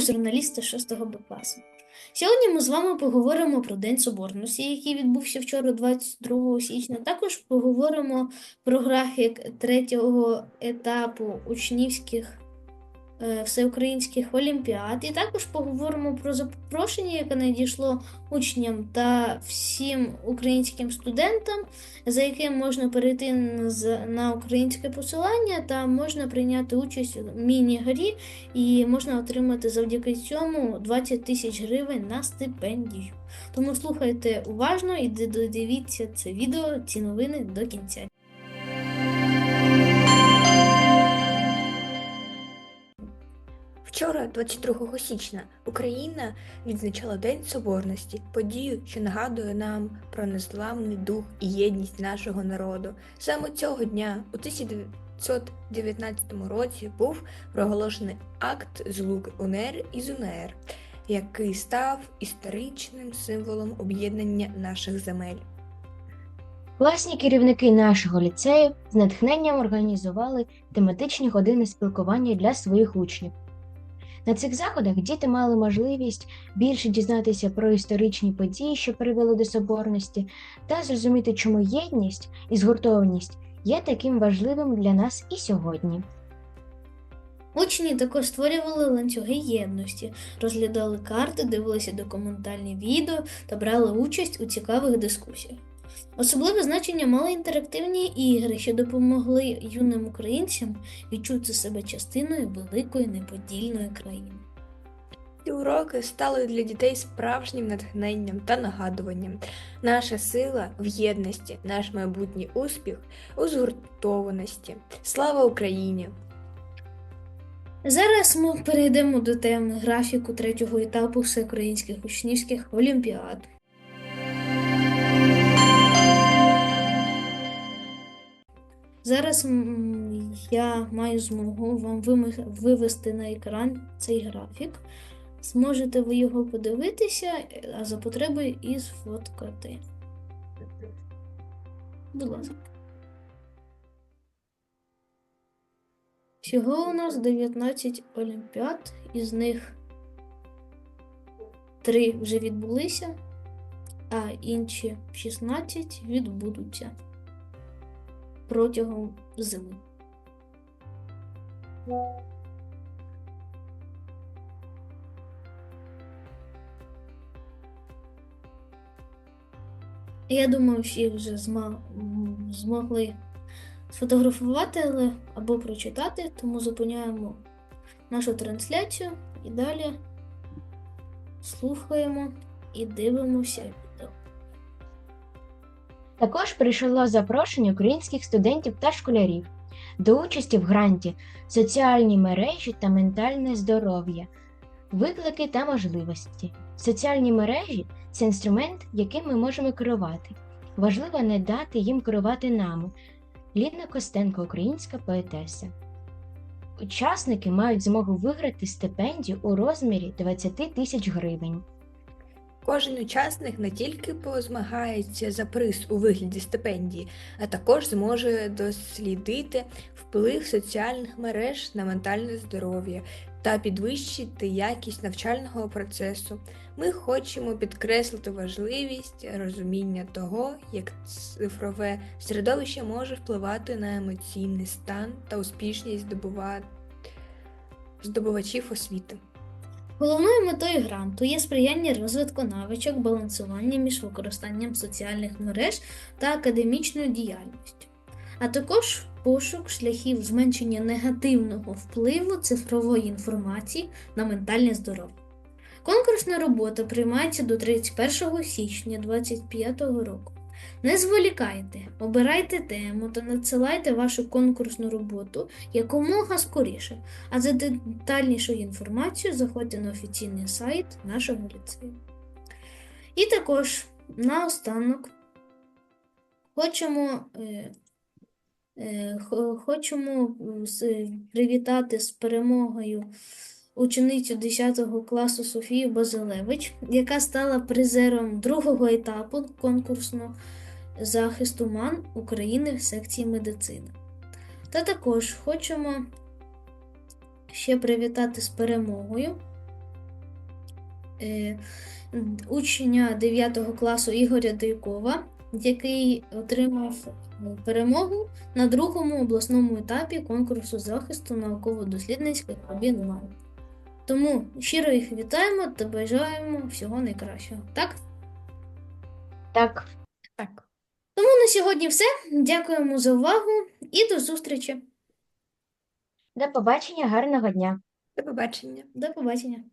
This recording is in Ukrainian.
журналіста 6 Б класу. Сьогодні ми з вами поговоримо про День Соборності, який відбувся вчора, 22 січня. Також поговоримо про графік третього етапу учнівських всеукраїнських олімпіад. І також поговоримо про запрошення, яке надійшло учням та всім українським студентам, за яким можна перейти на українське посилання та можна прийняти участь у міні-грі і можна отримати завдяки цьому 20 тисяч гривень на стипендію. Тому слухайте уважно і д- дивіться це відео, ці новини до кінця. Вчора, 22 січня, Україна відзначала День Соборності, подію, що нагадує нам про незламний дух і єдність нашого народу. Саме цього дня, у 1919 році, був проголошений акт злуки УНР і ЗУНР, який став історичним символом об'єднання наших земель. Класні керівники нашого ліцею з натхненням організували тематичні години спілкування для своїх учнів. На цих заходах діти мали можливість більше дізнатися про історичні події, що привели до соборності, та зрозуміти, чому єдність і згуртованість є таким важливим для нас і сьогодні. Учні також створювали ланцюги єдності, розглядали карти, дивилися документальні відео та брали участь у цікавих дискусіях. Особливе значення мали інтерактивні ігри, що допомогли юним українцям відчути себе частиною великої неподільної країни. Ці уроки стали для дітей справжнім натхненням та нагадуванням. Наша сила в єдності, наш майбутній успіх у згуртованості. Слава Україні! Зараз ми перейдемо до теми графіку третього етапу всеукраїнських учнівських олімпіад. Зараз я маю змогу вам вивести на екран цей графік. Зможете ви його подивитися, а за потребою і сфоткати. Будь ласка. Всього у нас 19 олімпіад, із них 3 вже відбулися, а інші 16 відбудуться протягом зими. Я думаю, всі вже змогли сфотографувати але або прочитати, тому зупиняємо нашу трансляцію і далі слухаємо і дивимося. Також прийшло запрошення українських студентів та школярів до участі в гранті соціальні мережі та ментальне здоров'я, виклики та можливості. Соціальні мережі це інструмент, яким ми можемо керувати. Важливо не дати їм керувати нами. Лідна Костенко, українська поетеса. Учасники мають змогу виграти стипендію у розмірі 20 тисяч гривень. Кожен учасник не тільки позмагається за приз у вигляді стипендії, а також зможе дослідити вплив соціальних мереж на ментальне здоров'я та підвищити якість навчального процесу. Ми хочемо підкреслити важливість розуміння того, як цифрове середовище може впливати на емоційний стан та успішність здобува- здобувачів освіти. Головною метою гранту є сприяння розвитку навичок балансування між використанням соціальних мереж та академічною діяльністю, а також пошук шляхів зменшення негативного впливу цифрової інформації на ментальне здоров'я. Конкурсна робота приймається до 31 січня 2025 року. Не зволікайте, обирайте тему та надсилайте вашу конкурсну роботу якомога скоріше. А за детальнішою інформацією заходьте на офіційний сайт нашого ліцею. І також наостанок хочемо, е, е, хочемо привітати з перемогою ученицю 10 класу Софію Базилевич, яка стала призером другого етапу конкурсного захисту МАН України в секції медицини. Та також хочемо ще привітати з перемогою е, учня 9 класу Ігоря Дойкова, який отримав перемогу на другому обласному етапі конкурсу захисту науково-дослідницьких робіт МАН. Тому щиро їх вітаємо та бажаємо всього найкращого. Так? Так. Так. Тому на сьогодні все. Дякуємо за увагу і до зустрічі. До побачення, гарного дня. До побачення. До побачення.